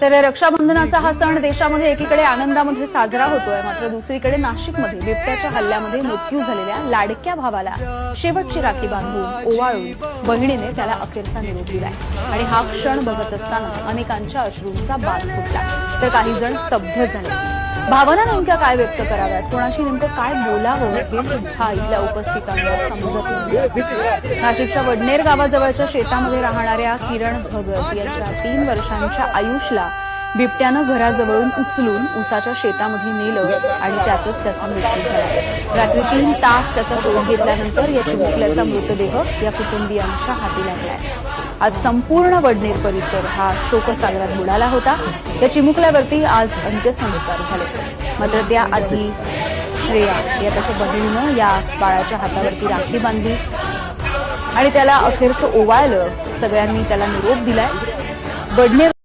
तर रक्षाबंधनाचा हा सण देशामध्ये एकीकडे आनंदामध्ये साजरा होतोय मात्र दुसरीकडे नाशिकमध्ये बिबट्याच्या हल्ल्यामध्ये मृत्यू झालेल्या लाडक्या भावाला शेवटची राखी बांधून ओवाळून बहिणीने त्याला अखेरचा निरोप दिलाय. आणि हा क्षण बघत असताना अनेकांच्या अश्रूंचा बाज फुटला. तर काही जण स्तब्ध झाले. भावना नेमक्या काय व्यक्त कराव्यात? कोणाशी नेमकं काय बोलावं? हे सुद्धा इथल्या उपस्थितांना समजत नाशिकच्या वडनेर गावाजवळच्या शेतामध्ये राहणाऱ्या किरण भगत यांच्या तीन वर्षांच्या आयुषला बिबट्यानं घराजवळून उचलून उसाच्या शेतामध्ये नेलं आणि त्यातच त्याचा मृत्यू झाला. रात्री तीन तास त्याचा शोध घेतल्यानंतर या चिमुकल्याचा मृतदेह या कुटुंबियांच्या हाती लागलाय आज संपूर्ण वडनेर परिसर हा शोकसागरात बुडाला होता. या चिमुकल्यावरती आज अंत्यसंस्कार झाले. मात्र त्याआधी श्रेया या त्याच्या बहिणीनं या बाळाच्या हातावरती राखी बांधली आणि त्याला अखेरचं ओवाळलं. सगळ्यांनी त्याला निरोप दिलाय. बडनेर